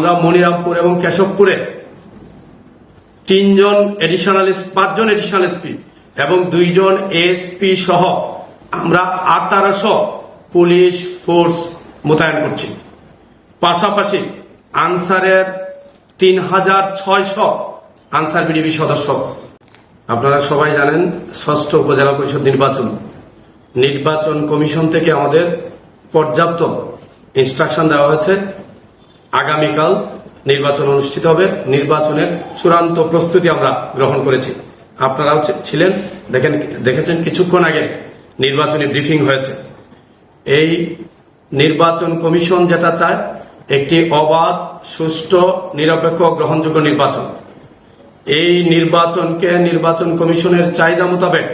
আমরা মনিরামপুর এবং কেশবপুরে তিনজন এডিশনাল পাঁচজন এডিশনাল এসপি এবং দুইজন এসপি সহ আমরা আঠারোশো পুলিশ ফোর্স মোতায়েন করছি। পাশাপাশি আনসারের তিন হাজার ছয়শো আনসার বিডিবি সদস্য। আপনারা সবাই জানেন, ষষ্ঠ উপজেলা পরিষদ নির্বাচন। নির্বাচন কমিশন থেকে আমাদের পর্যাপ্ত ইনস্ট্রাকশন দেওয়া হয়েছে। আগামীকাল নির্বাচন অনুষ্ঠিত হবে। নির্বাচনের চূড়ান্ত প্রস্তুতি আমরা গ্রহণ করেছি। আপনারাও ছিলেন, দেখেন, দেখেছেন কিছুক্ষণ আগে নির্বাচনী ব্রিফিং হয়েছে। এই নির্বাচন কমিশন যেটা চায়, একটি অবাধ, সুষ্ঠু, নিরপেক্ষ, গ্রহণযোগ্য নির্বাচন। এই নির্বাচনকে নির্বাচন কমিশনের চাহিদা মোতাবেক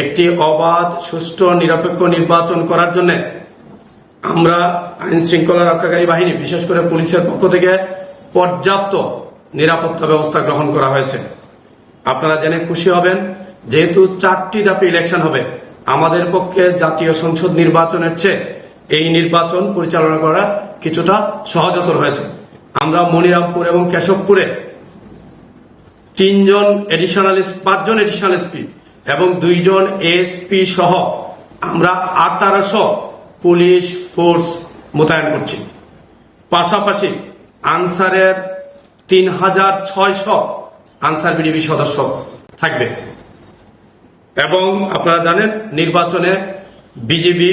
একটি অবাধ, সুষ্ঠু, নিরপেক্ষ নির্বাচন করার জন্য আমরা আইন শৃঙ্খলা রক্ষাকারী বাহিনী, বিশেষ করে পুলিশের পক্ষ থেকে পর্যাপ্ত নিরাপত্তা ব্যবস্থা গ্রহণ করা হয়েছে। আপনারা জেনে খুশি হবেন, যেহেতু চারটি ধাপে ইলেকশন হবে, আমাদের পক্ষে জাতীয় সংসদ নির্বাচনের চেয়ে এই নির্বাচন পরিচালনা করা কিছুটা সহজতর হয়েছে। আমরা মনিরামপুর এবং কেশবপুরে তিনজন এডিশনাল পাঁচজন এডিশনাল এসপি এবং দুইজন এসপি সহ আমরা আঠারোশো পুলিশ ফোর্স মোতায়েন করছি। পাশাপাশি আনসারের তিন হাজার ছয়শো আনসার বিডিবি সদস্য থাকবে। এবং আপনারা জানেন, নির্বাচনে বিজেপি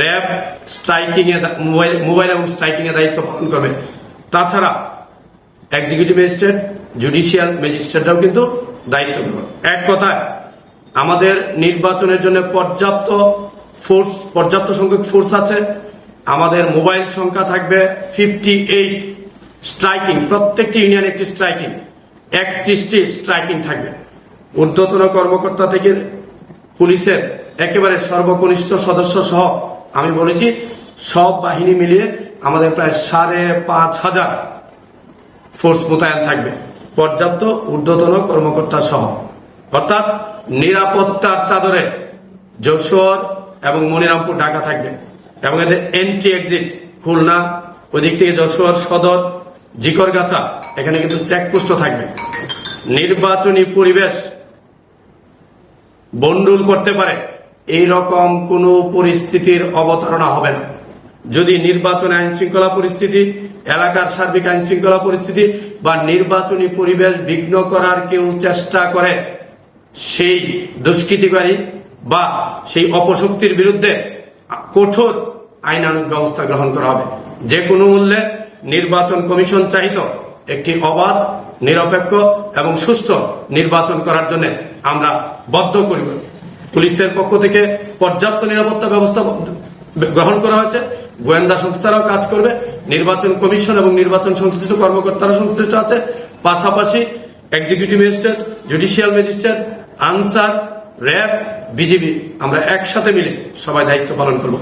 র্যাব স্ট্রাইকিং এ মোবাইল মোবাইল এবং স্ট্রাইকিং এর দায়িত্ব পালন করবে। তাছাড়া এক্সিকিউটিভ ম্যাজিস্ট্রেট জুডিশিয়াল ম্যাজিস্ট্রেটরাও কিন্তু দায়িত্ব করবে এক কথায়, আমাদের নির্বাচনের জন্য পর্যাপ্ত ফোর্স পর্যাপ্ত সংখ্যক ফোর্স আছে। আমাদের মোবাইল সংখ্যা থাকবে ফিফটি এইট স্ট্রাইকিং প্রত্যেকটি ইউনিয়ন একটি স্ট্রাইকিং একত্রিশটি স্ট্রাইকিং থাকবে। ঊর্ধ্বতন কর্মকর্তা থেকে পুলিশের একেবারে সর্বকনিষ্ঠ সদস্য সহ, আমি বলেছি, সব বাহিনী মিলিয়ে আমাদের প্রায় সাড়ে পাঁচ হাজার ফোর্স মোতায়েন থাকবে, পর্যাপ্ত ঊর্ধ্বতন কর্মকর্তা সহ। অর্থাৎ নিরাপত্তার চাদরে যশোর এবং মনিরামপুর, ঢাকা থাকবে। এবং এদের এন্ট্রি এক্সিট খুলনা, ওদিক থেকে যশোর, সদর, জিকরগাছা, এখানে কিন্তু চেকপোস্টও থাকবে। নির্বাচনী পরিবেশ বন্ডুল করতে পারে। এই রকম কোনো পরিস্থিতির অবতারণা হবে না। যদি নির্বাচনে আইন শৃঙ্খলা পরিস্থিতি, এলাকার সার্বিক আইন শৃঙ্খলা পরিস্থিতি বা নির্বাচনী পরিবেশ বিঘ্ন করার কেউ চেষ্টা করে, সেই দুষ্কৃতিকারী বা সেই অপশক্তির বিরুদ্ধে কঠোর আইনানুগ ব্যবস্থা গ্রহণ করা হবে। যে কোনো মূল্যে নির্বাচন কমিশন চাহিত একটি অবাধ, নিরপেক্ষ এবং সুষ্ঠু নির্বাচন করার জন্য আমরা বদ্ধ করিব। পুলিশের পক্ষ থেকে পর্যাপ্ত নিরাপত্তা ব্যবস্থা গ্রহণ করা হয়েছে। গোয়েন্দা সংস্থারাও কাজ করবে। নির্বাচন কমিশন এবং নির্বাচন সংশ্লিষ্ট কর্মকর্তারা সংশ্লিষ্ট আছে। পাশাপাশি executive magistrate judicial magistrate Ansar RAB BGB আমরা একসাথে মিলে সবাই দায়িত্ব পালন করব।